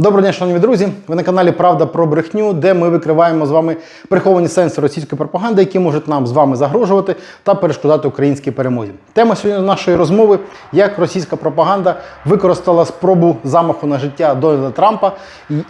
Доброго дня, шановні друзі. Ви на каналі Правда про брехню, де ми викриваємо з вами приховані сенси російської пропаганди, які можуть нам з вами загрожувати та перешкодати українській перемозі. Тема сьогодні нашої розмови: як російська пропаганда використала спробу замаху на життя Дональда Трампа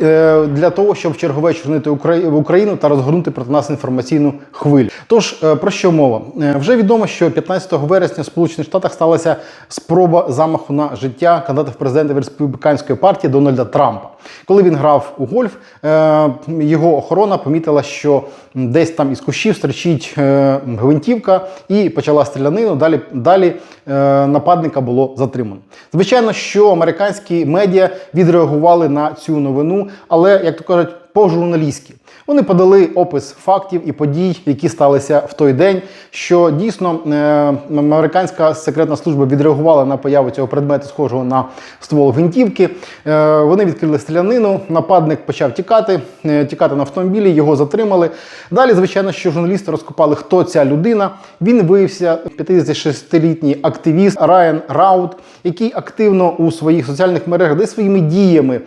е, для того, щоб чергове чорнити Украї- Україну та розгорнути проти нас інформаційну хвилю. Тож е, про що мова? Е, Вже відомо, що 15 вересня в Сполучених Штатах сталася спроба замаху на життя кандидата в президенти республіканської партії Дональда Трампа. Коли він грав у гольф, е, його охорона помітила, що десь там із кущів стрічить е, гвинтівка і почала стрілянину. Далі, далі е, нападника було затримано. Звичайно, що американські медіа відреагували на цю новину, але як то кажуть, по-журналістськи. Вони подали опис фактів і подій, які сталися в той день. Що дійсно е, американська секретна служба відреагувала на появу цього предмету, схожого на ствол гвинтівки. Е, вони відкрили стрілянину, нападник почав тікати, е, тікати на автомобілі, його затримали. Далі, звичайно, що журналісти розкопали, хто ця людина. Він виявився 56-літній активіст Райан Раут, який активно у своїх соціальних мережах, де своїми діями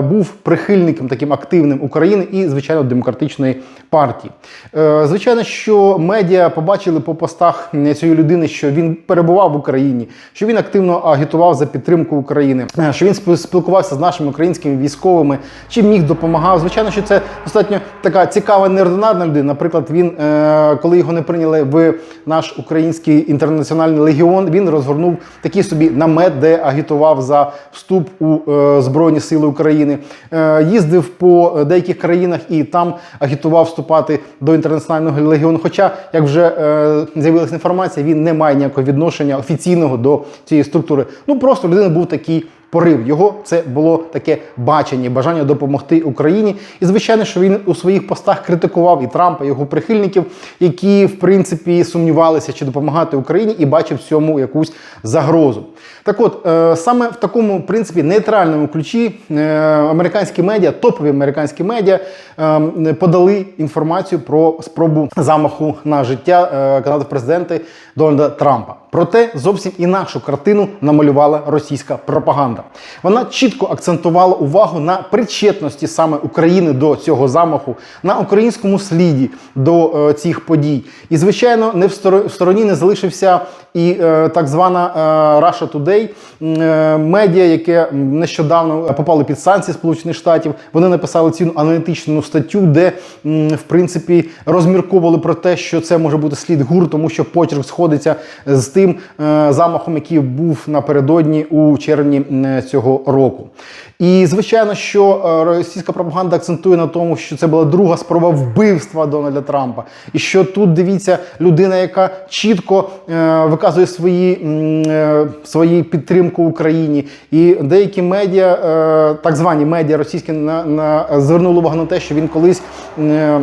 був прихильником таким активним України і, звичайно, демократичної партії. Е, Звичайно, що медіа побачили по постах цієї людини, що він перебував в Україні, що він активно агітував за підтримку України, е, що він спіл- спілкувався з нашими українськими військовими, чим міг допомагав. Звичайно, що це достатньо така цікава, неординарна людина. Наприклад, він, е, коли його не прийняли в наш український інтернаціональний легіон, він розгорнув такий собі намет, де агітував за вступ у Збройні Сили України. Їздив по деяких країнах і там агітував вступати до інтернаціонального легіону. Хоча, як вже е, з'явилася інформація, він не має ніякого відношення офіційного до цієї структури. Ну просто людина був такий. Порив його це було таке бачення, бажання допомогти Україні. І звичайно, що він у своїх постах критикував і Трампа, і його прихильників, які в принципі сумнівалися, чи допомагати Україні, і бачив цьому якусь загрозу. Так от е, саме в такому принципі нейтральному ключі е, американські медіа, топові американські медіа е, подали інформацію про спробу замаху на життя кандидата президенти Дональда Трампа. Проте зовсім інакшу картину намалювала російська пропаганда. Вона чітко акцентувала увагу на причетності саме України до цього замаху, на українському сліді до е, цих подій. І звичайно, не в стор- в стороні не залишився і е, так звана е, Russia Today, е, медіа, яке нещодавно попало під санкції Сполучених Штатів. Вони написали цю аналітичну статтю, де м, в принципі розмірковували про те, що це може бути слід ГУР, тому що почерк сходиться з тим е, замахом, який був напередодні у червні цього року. І звичайно, що е, російська пропаганда акцентує на тому, що це була друга спроба вбивства Дональда Трампа, і що тут дивіться людина, яка чітко е, виказує свої, е, свої підтримку Україні. І деякі медіа, е, так звані медіа російські, на, на звернули увагу на те, що він колись. е,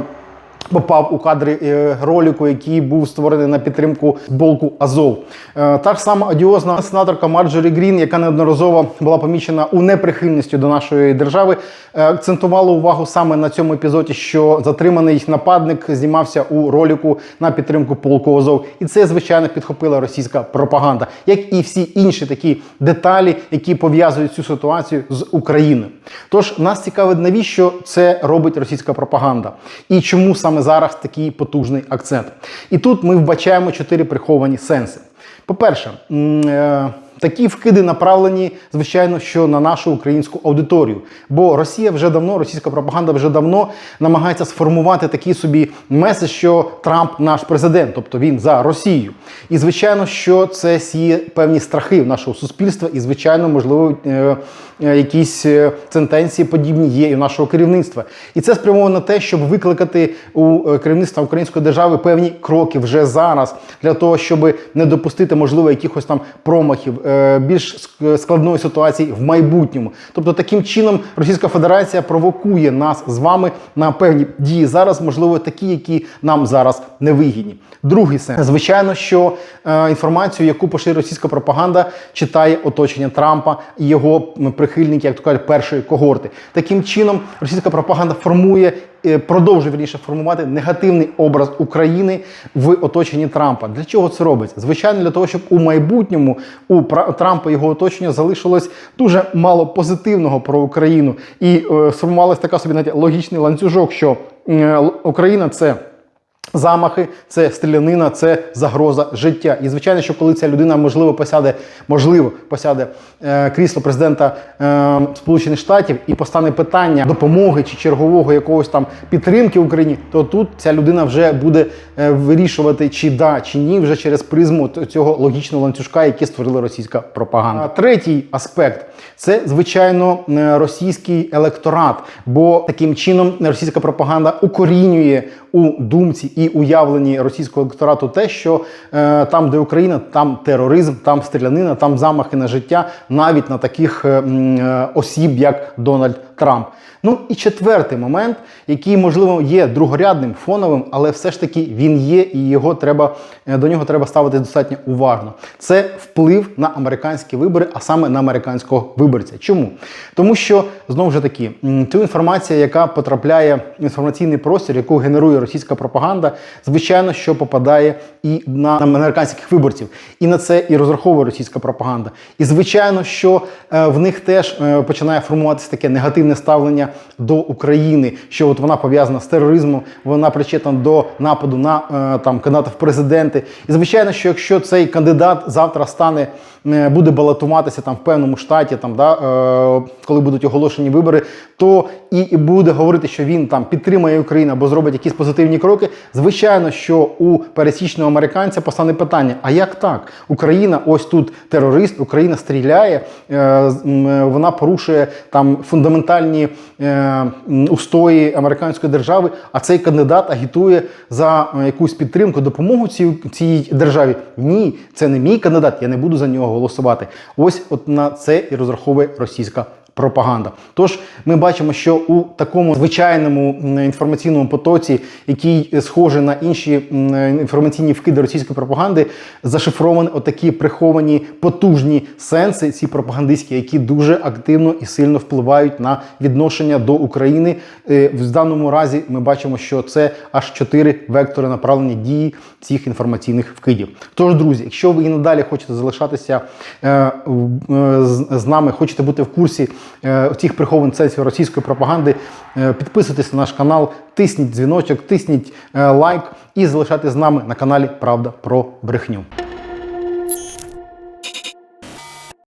Попав у кадри е, ролику, який був створений на підтримку болку Азов. Е, та ж сама одіозна сенаторка Марджорі Грін, яка неодноразово була помічена у неприхильності до нашої держави, е, акцентувала увагу саме на цьому епізоді, що затриманий нападник знімався у ролику на підтримку полку Азов. І це, звичайно, підхопила російська пропаганда, як і всі інші такі деталі, які пов'язують цю ситуацію з Україною. Тож нас цікавить, навіщо це робить російська пропаганда і чому саме зараз такий потужний акцент. І тут ми вбачаємо чотири приховані сенси. По-перше, е, Такі вкиди направлені, звичайно, що на нашу українську аудиторію. Бо Росія вже давно, російська пропаганда вже давно намагається сформувати такий собі меседж, що Трамп наш президент, тобто він за Росію. І звичайно, що це сіє певні страхи в нашого суспільства, і звичайно, можливо, е, якісь е, сентенції подібні є і в нашого керівництва. І це спрямовано на те, щоб викликати у е, керівництва української держави певні кроки вже зараз для того, щоб не допустити, можливо, якихось там промахів, е, більш складної ситуації в майбутньому. Тобто, таким чином Російська Федерація провокує нас з вами на певні дії зараз, можливо, такі, які нам зараз не вигідні. Другий сенс, звичайно, що е, інформацію, яку поширює російська пропаганда, читає оточення Трампа і його м, прихильники, як то кажуть, першої когорти. Таким чином, російська пропаганда формує е, продовжує вірніше формувати негативний образ України в оточенні Трампа. Для чого це робиться? Звичайно, для того, щоб у майбутньому у Трампа його оточення залишилось дуже мало позитивного про Україну, і е, сформувалась така собі знаєте, логічний ланцюжок, що е, Україна це. Замахи, це стрілянина, це загроза життя. І звичайно, що коли ця людина можливо посяде, можливо, посяде е, крісло президента е, Сполучених Штатів і постане питання допомоги чи чергового якогось там підтримки Україні, то тут ця людина вже буде е, вирішувати, чи да, чи ні, вже через призму цього логічного ланцюжка, який створила російська пропаганда. А третій аспект це звичайно е, російський електорат, бо таким чином російська пропаганда укорінює у думці і уявленні російського електорату те, що е, там, де Україна, там тероризм, там стрілянина, там замахи на життя, навіть на таких е, е, осіб, як Дональд Трамп. Ну і четвертий момент, який можливо є другорядним, фоновим, але все ж таки він є, і його треба е, до нього треба ставити достатньо уважно. Це вплив на американські вибори, а саме на американського виборця. Чому? Тому що знову ж таки ту інформація, яка потрапляє в інформаційний простір, яку генерує російська пропаганда, звичайно, що попадає і на американських виборців, і на це і розраховує російська пропаганда. І звичайно, що е, в них теж е, починає формуватися таке негативне ставлення до України, що от вона пов'язана з тероризмом, вона причетна до нападу на е, там кандидата в президенти. І звичайно, що якщо цей кандидат завтра стане, буде балотуватися там в певному штаті, там да е, коли будуть оголошені вибори, то і, буде говорити, що він там підтримує Україну або зробить якісь позитивні кроки. Звичайно, що у пересічного американця постане питання: а як так? Україна, ось тут терорист, Україна стріляє, е, е, вона порушує там фундаментальні е, устої американської держави. А цей кандидат агітує за е, якусь підтримку, допомогу цій, цій державі. Ні, це не мій кандидат, я не буду за нього голосувати. Ось от на це і розраховує російська пропаганда. Тож ми бачимо, що у такому звичайному інформаційному потоці, який схожий на інші інформаційні вкиди російської пропаганди, зашифровані отакі приховані потужні сенси, ці пропагандистські, які дуже активно і сильно впливають на відношення до України. Е, В даному разі ми бачимо, що це аж чотири вектори направлення дії цих інформаційних вкидів. Тож, друзі, якщо ви і надалі хочете залишатися е, е, з, нами, хочете бути в курсі цих прихованих російської пропаганди, е, підписуйтесь на наш канал, тисніть дзвіночок, тисніть е, лайк і залишайтесь з нами на каналі Правда про брехню.